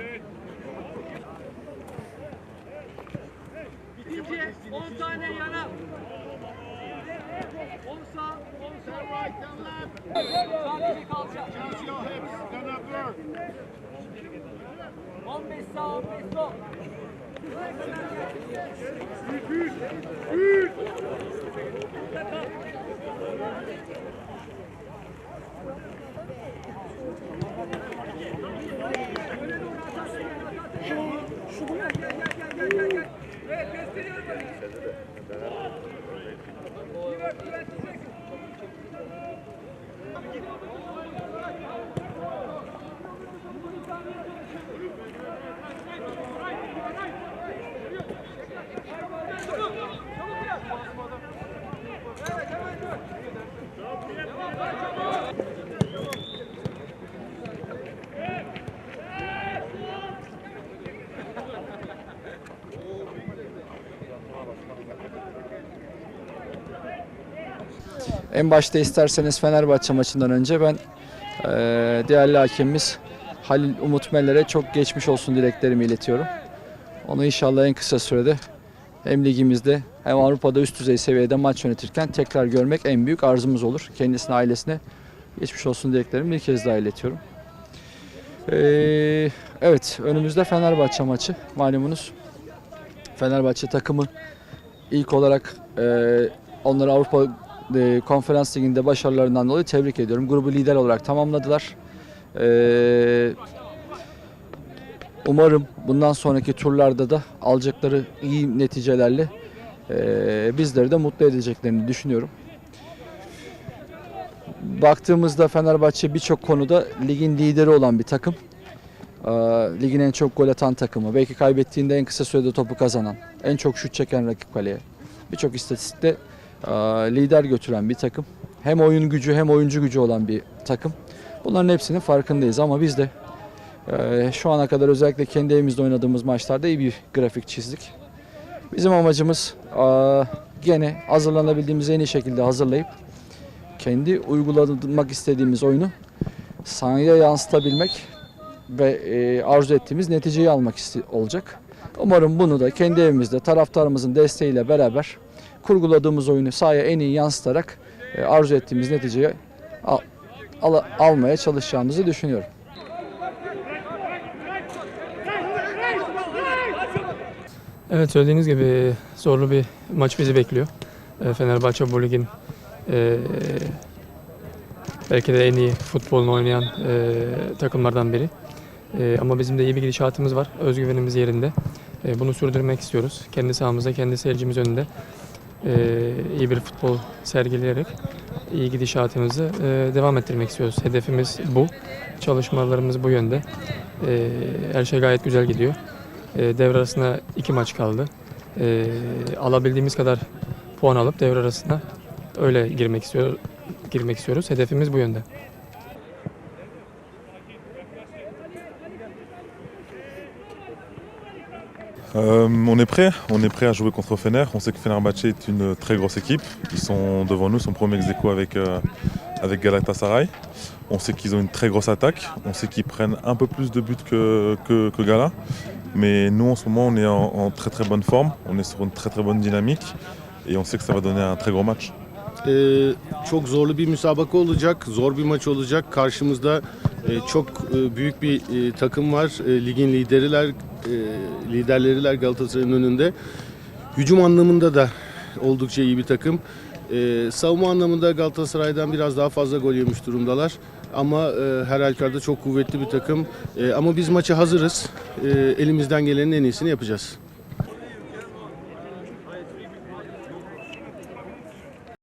Hadi. Sadece kalça. 15 sağ, 15 sol. En başta isterseniz Fenerbahçe maçından önce ben eee değerli hakemimiz Halil Umut Meller'e çok geçmiş olsun dileklerimi iletiyorum. Onu inşallah en kısa sürede hem ligimizde hem Avrupa'da üst düzey seviyede maç yönetirken tekrar görmek en büyük arzumuz olur. Kendisine, ailesine geçmiş olsun dileklerimi bir kez daha iletiyorum. Eee, evet, önümüzde Fenerbahçe maçı. Malumunuz Fenerbahçe takımı ilk olarak eee onları Avrupa e, Konferans Ligi'nde başarılarından dolayı tebrik ediyorum. Grubu lider olarak tamamladılar. Ee, umarım bundan sonraki turlarda da alacakları iyi neticelerle e, bizleri de mutlu edeceklerini düşünüyorum. Baktığımızda Fenerbahçe birçok konuda ligin lideri olan bir takım. Ee, ligin en çok gol atan takımı. Belki kaybettiğinde en kısa sürede topu kazanan. En çok şut çeken rakip kaleye. Birçok istatistikte e, lider götüren bir takım. Hem oyun gücü hem oyuncu gücü olan bir takım. Bunların hepsinin farkındayız ama biz de e, şu ana kadar özellikle kendi evimizde oynadığımız maçlarda iyi bir grafik çizdik. Bizim amacımız gene hazırlanabildiğimiz en iyi şekilde hazırlayıp kendi uygulamak istediğimiz oyunu sahaya yansıtabilmek ve e, arzu ettiğimiz neticeyi almak olacak. Umarım bunu da kendi evimizde taraftarımızın desteğiyle beraber kurguladığımız oyunu sahaya en iyi yansıtarak e, arzu ettiğimiz neticeyi al- al- almaya çalışacağımızı düşünüyorum. Evet söylediğiniz gibi zorlu bir maç bizi bekliyor. E, Fenerbahçe bu ligin e, belki de en iyi futbolunu oynayan e, takımlardan biri. E, ama bizim de iyi bir gidişatımız var. Özgüvenimiz yerinde. E, bunu sürdürmek istiyoruz. Kendi sahamızda, kendi seyircimiz önünde e, iyi bir futbol sergileyerek iyi gidişatımızı e, devam ettirmek istiyoruz. Hedefimiz bu. Çalışmalarımız bu yönde. E, her şey gayet güzel gidiyor. E, devre arasında iki maç kaldı. E, alabildiğimiz kadar puan alıp devre arasına öyle girmek istiyor girmek istiyoruz. Hedefimiz bu yönde. Euh, on est prêt, on est prêt à jouer contre Fener. On sait que Fenerbahçe est une très grosse équipe. Ils sont devant nous, sont premiers ex aequo avec, euh, avec Galatasaray. On sait qu'ils ont une très grosse attaque. On sait qu'ils prennent un peu plus de buts que, que, que Gala. Mais nous, en ce moment, on est en, en très très bonne forme. On est sur une très très bonne dynamique. Et on sait que ça va donner un très gros match. Ee, çok zorlu bir müsabaka olacak, zor bir maç olacak. Karşımızda e, çok e, büyük bir e, takım var. E, ligin lideriler, e, liderleriler Galatasaray'ın önünde. Hücum anlamında da oldukça iyi bir takım. E, savunma anlamında Galatasaray'dan biraz daha fazla gol yemiş durumdalar. Ama e, her halükarda çok kuvvetli bir takım. E, ama biz maça hazırız. E, elimizden gelenin en iyisini yapacağız.